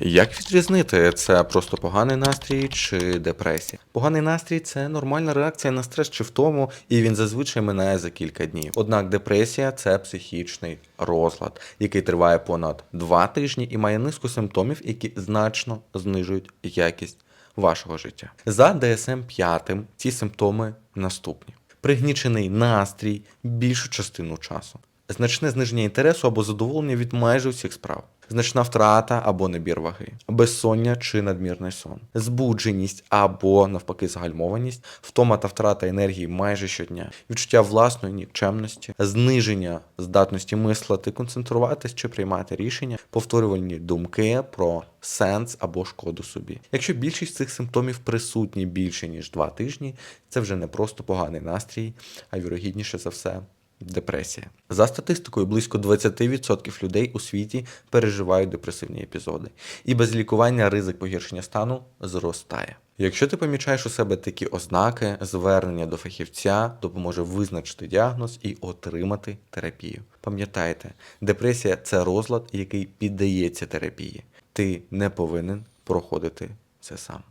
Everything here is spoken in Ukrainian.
Як відрізнити це просто поганий настрій чи депресія? Поганий настрій це нормальна реакція на стрес чи втому, і він зазвичай минає за кілька днів. Однак депресія це психічний розлад, який триває понад два тижні і має низку симптомів, які значно знижують якість вашого життя. За DSM 5 ці симптоми наступні: пригнічений настрій більшу частину часу, значне зниження інтересу або задоволення від майже всіх справ, значна втрата або набір ваги, безсоння чи надмірний сон, збудженість або навпаки загальмованість, втома та втрата енергії майже щодня, відчуття власної нікчемності, зниження здатності мислити, концентруватись чи приймати рішення, повторювальні думки про сенс або шкоду собі. Якщо більшість цих симптомів присутні більше ніж два тижні, це вже не просто поганий настрій, а вірогідніше за все Депресія. За статистикою, близько 20% людей у світі переживають депресивні епізоди, і без лікування ризик погіршення стану зростає. Якщо ти помічаєш у себе такі ознаки, звернення до фахівця допоможе визначити діагноз і отримати терапію. Пам'ятайте, депресія це розлад, який піддається терапії. Ти не повинен проходити це сам.